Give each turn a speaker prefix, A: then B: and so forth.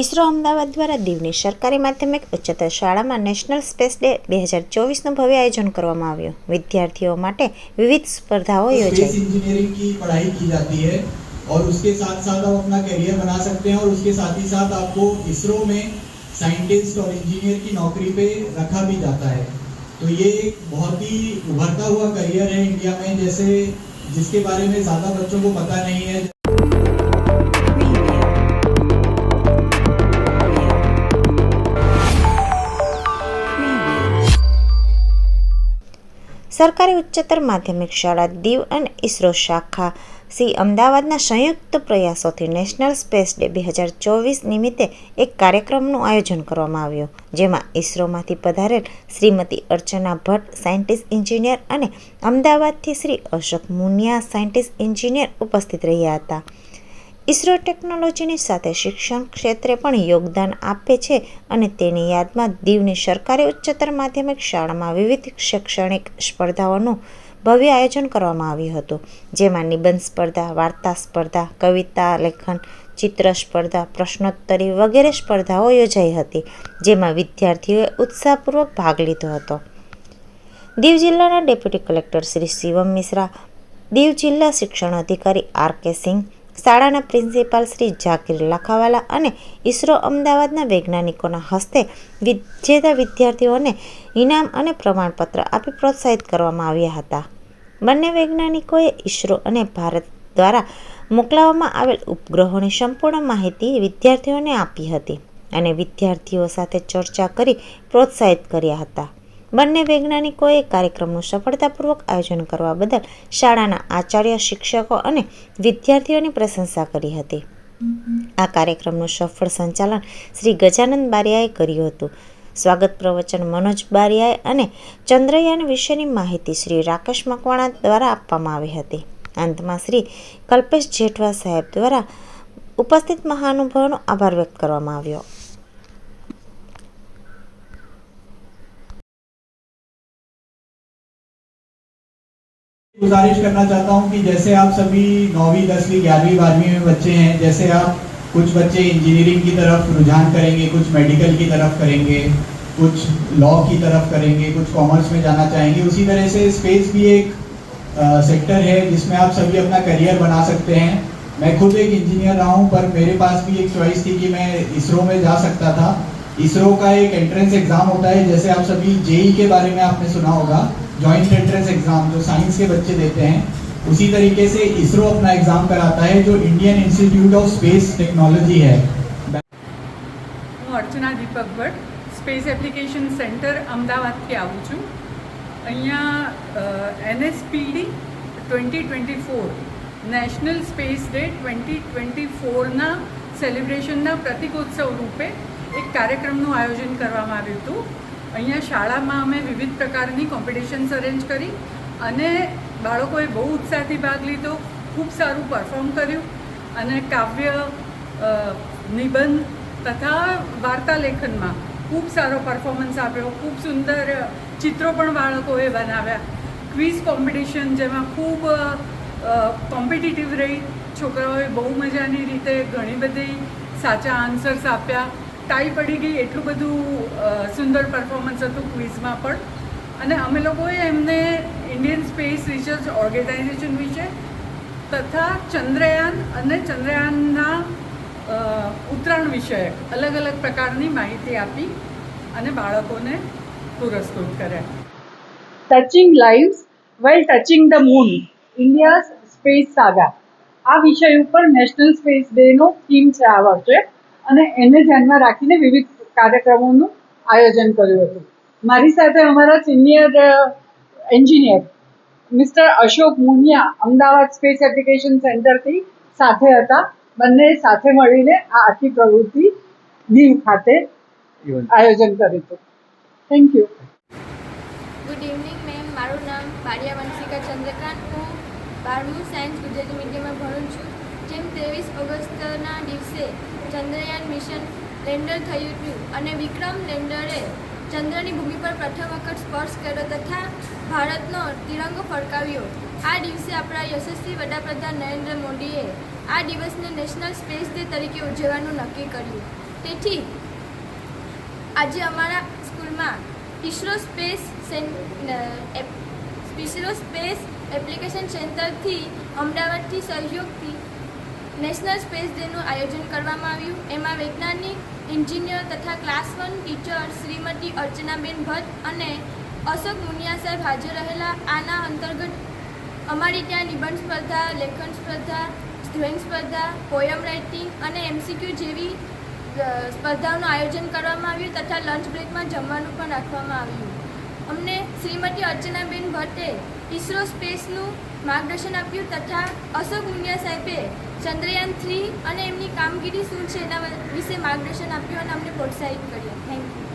A: ઇસરો અમદાવાદ દ્વારા દીવની સરકારી માધ્યમિક ઉચ્ચતર શાળામાં નેશનલ સ્પેસ ડે બે હજાર ચોવીસનું ભવ્ય આયોજન કરવામાં આવ્યું વિદ્યાર્થીઓ માટે વિવિધ સ્પર્ધાઓ
B: स्पेस
A: યોજાઈ
B: इंजीनियरिंग की पढ़ाई की जाती है और उसके साथ साथ आप अपना करियर बना सकते हैं और उसके साथ ही साथ आपको इसरो में साइंटिस्ट और इंजीनियर की नौकरी पे रखा भी जाता है तो ये एक बहुत ही उभरता हुआ करियर है इंडिया में जैसे जिसके बारे में ज़्यादा बच्चों को पता नहीं है
A: સરકારી ઉચ્ચતર માધ્યમિક શાળા દીવ અને ઇસરો શાખા. સી અમદાવાદના સંયુક્ત પ્રયાસોથી નેશનલ સ્પેસ ડે બે હજાર ચોવીસ નિમિત્તે એક કાર્યક્રમનું આયોજન કરવામાં આવ્યું, જેમાં ઇસરોમાંથી પધારેલ શ્રીમતી અર્ચના ભટ્ટ, સાયન્ટિસ્ટ એન્જિનિયર અને અમદાવાદથી શ્રી અશોક મુનિયા, સાયન્ટિસ્ટ એન્જિનિયર ઉપસ્થિત રહ્યા હતા. ઇસરો ટેકનોલોજીની સાથે શિક્ષણ ક્ષેત્રે પણ યોગદાન આપે છે અને તેની યાદમાં દીવની સરકારી ઉચ્ચતર માધ્યમિક શાળામાં વિવિધ શૈક્ષણિક સ્પર્ધાઓનું ભવ્ય આયોજન કરવામાં આવ્યું હતું, જેમાં નિબંધ સ્પર્ધા, વાર્તા સ્પર્ધા, કવિતા, લેખન, ચિત્ર સ્પર્ધા, પ્રશ્નોત્તરી વગેરે સ્પર્ધાઓ યોજાઈ હતી, જેમાં વિદ્યાર્થીઓએ ઉત્સાહપૂર્વક ભાગ લીધો હતો. દીવ જિલ્લાના ડેપ્યુટી કલેક્ટર શ્રી શિવમ મિશ્રા, દીવ જિલ્લા શિક્ષણ અધિકારી આર કે સિંહ શાળાના પ્રિન્સિપાલ શ્રી ઝાકીર લાખાવાલા અને ઈસરો અમદાવાદના વૈજ્ઞાનિકોના હસ્તે વિજેતા વિદ્યાર્થીઓને ઇનામ અને પ્રમાણપત્ર આપી પ્રોત્સાહિત કરવામાં આવ્યા હતા. બંને વૈજ્ઞાનિકોએ ઈસરો અને ભારત દ્વારા મોકલાવવામાં આવેલ ઉપગ્રહોની સંપૂર્ણ માહિતી વિદ્યાર્થીઓને આપી હતી અને વિદ્યાર્થીઓ સાથે ચર્ચા કરી પ્રોત્સાહિત કર્યા હતા. બંને વૈજ્ઞાનિકોએ કાર્યક્રમનું સફળતાપૂર્વક આયોજન કરવા બદલ શાળાના આચાર્ય, શિક્ષકો અને વિદ્યાર્થીઓની પ્રશંસા કરી હતી. આ કાર્યક્રમનું સફળ સંચાલન શ્રી ગજાનંદ બારિયાએ કર્યું હતું. સ્વાગત પ્રવચન મનોજ બારિયાએ અને ચંદ્રયાન વિશેની માહિતી શ્રી રાકેશ મકવાણા દ્વારા આપવામાં આવી હતી. અંતમાં શ્રી કલ્પેશ જેઠવા સાહેબ દ્વારા ઉપસ્થિત મહાનુભાવોનો આભાર વ્યક્ત કરવામાં આવ્યો.
B: गुजारिश करना चाहता हूँ कि जैसे आप सभी नौवीं, दसवीं, ग्यारहवीं, बारहवीं में बच्चे हैं, जैसे आप कुछ बच्चे इंजीनियरिंग की तरफ़ रुझान करेंगे, कुछ मेडिकल की तरफ़ करेंगे, कुछ लॉ की तरफ़ करेंगे, कुछ कॉमर्स में जाना चाहेंगे, उसी तरह से स्पेस भी एक सेक्टर है जिसमें आप सभी अपना करियर बना सकते हैं। मैं खुद एक इंजीनियर रहा हूँ, पर मेरे पास भी एक चॉइस थी कि मैं इसरो में जा सकता था। इसरो का एक एंट्रेंस एग्ज़ाम होता है, जैसे आप सभी जेई के बारे में आपने सुना होगा। जॉइंट एंट्रेंस एग्जाम जो साइंस के बच्चे देते हैं उसी तरीके से इसरो अपना एग्जाम कराता है जो Indian Institute of Space Technology है
C: હું Archana Deepak Bhatt space application centre અમદાવાદથી આવું છું અહીંયા NSPD twenty twenty four national space day twenty twenty ફોરના સેલિબ્રેશનના પ્રતિકોત્સવ રૂપે એક કાર્યક્રમનું આયોજન કરવામાં આવ્યું હતું અહીંયા શાળામાં અમે વિવિધ પ્રકારની કોમ્પિટિશન્સ અરેન્જ કરી અને બાળકોએ બહુ ઉત્સાહથી ભાગ લીધો, ખૂબ સારું પરફોર્મ કર્યું અને કાવ્ય નિબંધ તથા વાર્તા લેખનમાં ખૂબ સારો પરફોર્મન્સ આપ્યો, ખૂબ સુંદર ચિત્રો પણ બાળકોએ બનાવ્યા. ક્વિઝ કોમ્પિટિશન જેમાં ખૂબ કોમ્પિટિટિવ રહી. છોકરાઓએ બહુ મજાની રીતે ઘણી બધી સાચા આન્સર્સ આપ્યા. ટાઈ પડી ગઈ એટલું બધું સુંદર પરફોર્મન્સ હતું ક્વિઝમાં પણ. અને અમે લોકોએ એમને ઇન્ડિયન સ્પેસ રિસર્ચ ઓર્ગેનાઇઝેશન વિશે તથા ચંદ્રયાન અને ચંદ્રયાનના ઉત્તરાયણ વિષયક અલગ અલગ પ્રકારની માહિતી આપી અને બાળકોને પુરસ્કૃત કર્યા. Touching lives well touching the moon India space saga આ વિષય ઉપર નેશનલ સ્પેસ ડેનો થીમ છે, આ વર્ષે. અને એને ધ્યાનમાં રાખીને વિવિધ કાર્યક્રમોનું આયોજન કર્યું હતું. મારી સાથે અમારા senior engineer mister Ashok Muniya Ahmedabad space application સેન્ટરથી સાથે હતા. બંને સાથે મળીને આ આખી પ્રવૃત્તિ દીવ ખાતે આયોજન કર્યું હતું. Thank you
D: good evening ma'am મારું નામ બારિયા વંશિકા ચંદ્રકાંત. હું બારમું સાયન્સ ગુજરાતી મીડિયમમાં ભણું છું. જેમ ત્રેવીસ ઓગસ્ટના દિવસે ચંદ્રયાન મિશન લેન્ડર થયું હતું અને વિક્રમ લેન્ડરે ચંદ્રની ભૂમિ પર પ્રથમ વખત સ્પર્શ કર્યો તથા ભારતનો તિરંગો ફરકાવ્યો. આ દિવસે આપણા યશસ્વી વડાપ્રધાન નરેન્દ્ર મોદીએ આ દિવસને નેશનલ સ્પેસ ડે તરીકે ઉજવવાનું નક્કી કર્યું. તેથી આજે અમારા સ્કૂલમાં ISRO space ISRO space application સેન્ટરથી અમદાવાદથી સહયોગથી નેશનલ સ્પેસ ડેનું આયોજન કરવામાં આવ્યું. એમાં વૈજ્ઞાનિક, એન્જિનિયર તથા ક્લાસ વન ટીચર શ્રીમતી અર્ચનાબેન ભટ્ટ અને અશોક મુનિયા સાહેબ હાજર રહેલા. આના અંતર્ગત અમારી ત્યાં નિબંધ સ્પર્ધા, લેખન સ્પર્ધા ડ્રોઈંગ સ્પર્ધા, પોયમ રાઇટિંગ અને એમસીક્યુ જેવી સ્પર્ધાઓનું આયોજન કરવામાં આવ્યું તથા લંચ બ્રેકમાં જમવાનું પણ રાખવામાં આવ્યું. અમને શ્રીમતી અર્ચનાબેન ભટ્ટે ઇસરો સ્પેસનું માર્ગદર્શન આપ્યું તથા અશોક મુંડિયા સાહેબે ચંદ્રયાન થ્રી અને એમની કામગીરી શું છે એના વિશે માર્ગદર્શન આપ્યું અને અમને પ્રોત્સાહિત કર્યા. Thank you